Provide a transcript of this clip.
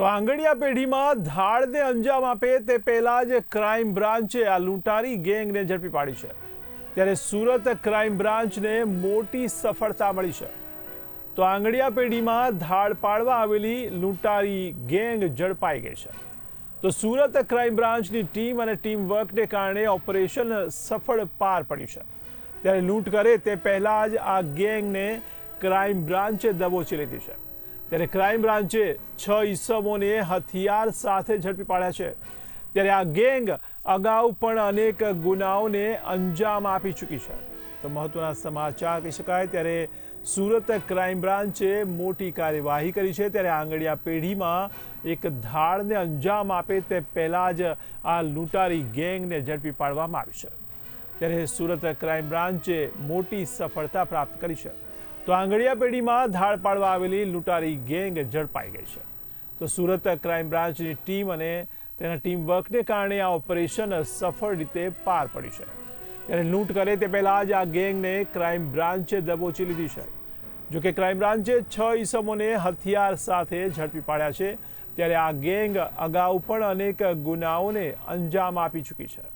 તો આંગડિયા પેઢીમાં ધાડને અંજામ આપે તે પહેલા જ ક્રાઇમ બ્રાન્ચે આ લૂંટારી ગેંગને ઝડપી પાડી છે. ત્યારે સુરત ક્રાઇમ બ્રાન્ચને મોટી સફળતા મળી છે. તો આંગડિયા પેઢીમાં ધાડ પાડવા આવેલી લૂંટારી ગેંગ ઝડપાઈ ગઈ છે. તો સુરત ક્રાઇમ બ્રાન્ચની ટીમ અને ટીમ વર્કને કારણે ઓપરેશન સફળ પાર પડ્યું છે. ત્યારે લૂંટ કરે તે પહેલા જ આ ગેંગને ક્રાઇમ બ્રાન્ચે દબોચી લીધી છે. ત્યારે ક્રાઇમ બ્રાન્ચે છ ઈસમોને હથિયાર સાથે ઝડપી પાડ્યા છે. ત્યારે આ ગેંગ અગાઉ પણ અનેક ગુનાઓને અંજામ આપી ચૂકી છે. તો મહત્વના સમાચાર કહી શકાય, ત્યારે સુરત ક્રાઇમ બ્રાન્ચે મોટી કાર્યવાહી કરી છે. ત્યારે આંગળીયા પેઢીમાં એક ધાડને અંજામ આપે તે પહેલાં જ આ લૂંટારી ગેંગને ઝડપી પાડવામાં આવી છે. ત્યારે સુરત ક્રાઇમ બ્રાન્ચે મોટી સફળતા પ્રાપ્ત કરી છે. તો આંગડિયા પેઢીમાં ધાડ પાડવા આવેલી લૂંટારી ગેંગ ઝડપાઈ ગઈ છે. તો સુરત ક્રાઇમ બ્રાન્ચની ટીમ અને તેના ટીમ વર્કને કારણે આ ઓપરેશન સફળ રીતે પાર પડ્યું છે. ત્યારે લૂંટ કરે તે પહેલા જ આ ગેંગને ક્રાઇમ બ્રાન્ચે દબોચી લીધી છે. જો કે ક્રાઇમ બ્રાન્ચે છ ઈસમોને હથિયાર સાથે ઝડપી પાડ્યા છે, ત્યારે આ ગેંગ અગાઉ પણ અનેક ગુનાઓને અંજામ આપી ચૂકી છે.